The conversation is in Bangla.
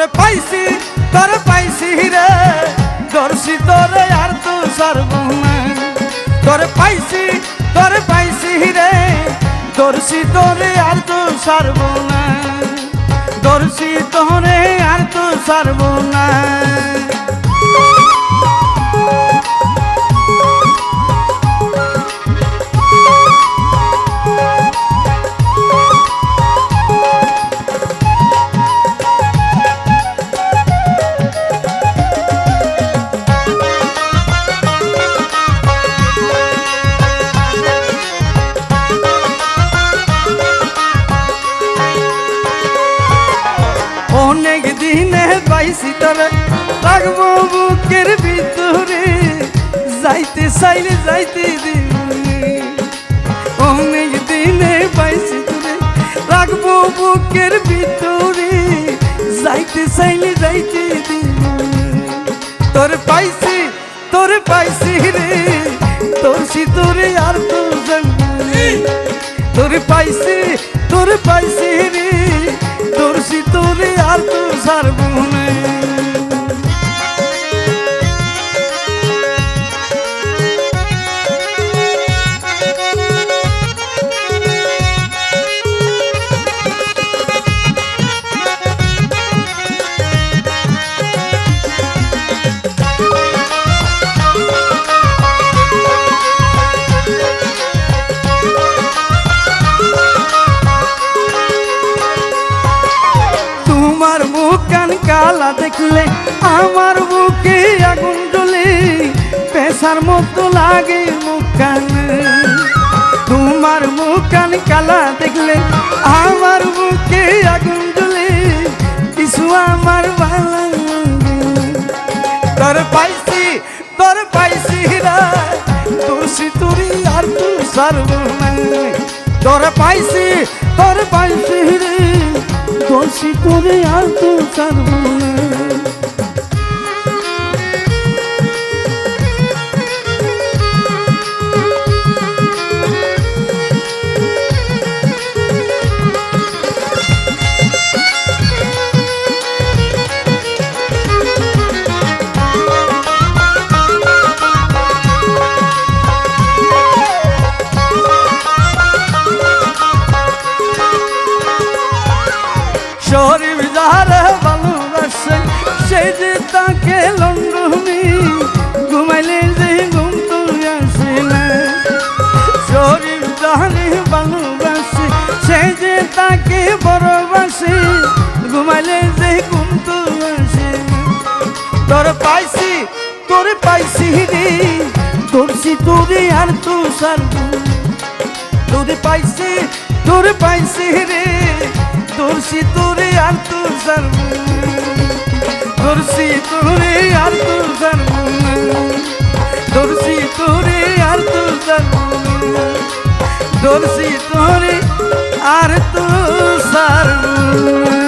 তোরে পাইছি তোরে পাইছি রে। দর্শি তোরে আর তো সর্বনা তোরে পাইছি তোরে পাইছি রে। দর্শি তোরে আর তো সর্বনা দর্শি তোরে আর তো সর্বনা পাইছি তবে রাখব বুকের ভিতরে। যাইতে চাইলে যাইতে দিবি অনেক দিনে পাইছি তোরে রাখব বুকের ভিতরে। যাইতে চাইলে যাইতে দিবি তোর পাইছি তোর পাইছি রে। তোর তোরে আর তো জানি তোর পাইছি তোর পাইছি রে। তোর তোরে আর তো সারবো তোমার মুখ কান কালা দেখলে আমার বুকে আগুন জ্বলে, পেশার মতো লাগে মুখ কান তোমার মুখ কান কালা দেখলে আমার বুকে আগুন জ্বলে, কিছু আমার ভালো তোর পাইছি তোর পাইছি রা তুলসী আর তু সর্বনা তোর পাইছি তোর পাইছি রে তুলসী তুরি আর তু সর্বনা শরীফ যাহারে ভালোবাসে সে যে তাকে লন্ডনে ঘুমাইলে যে ঘুম তো আসে না শরীফ যাহারে ভালোবাসে সে যে তাকে বড়বাসে ঘুমাইলে যে ঘুম তো আসে তোর পাইছি তোর পাইছি রে তোরছি তোরে আর তো সারবো তোরে পাইছি তোরে পাইছি রে, তোরে আর তো সারবো তোরছি তোরে আর তো সারবো তোরছি তোরে আর তো সারবো তোরছি তোরে আর তো সারবো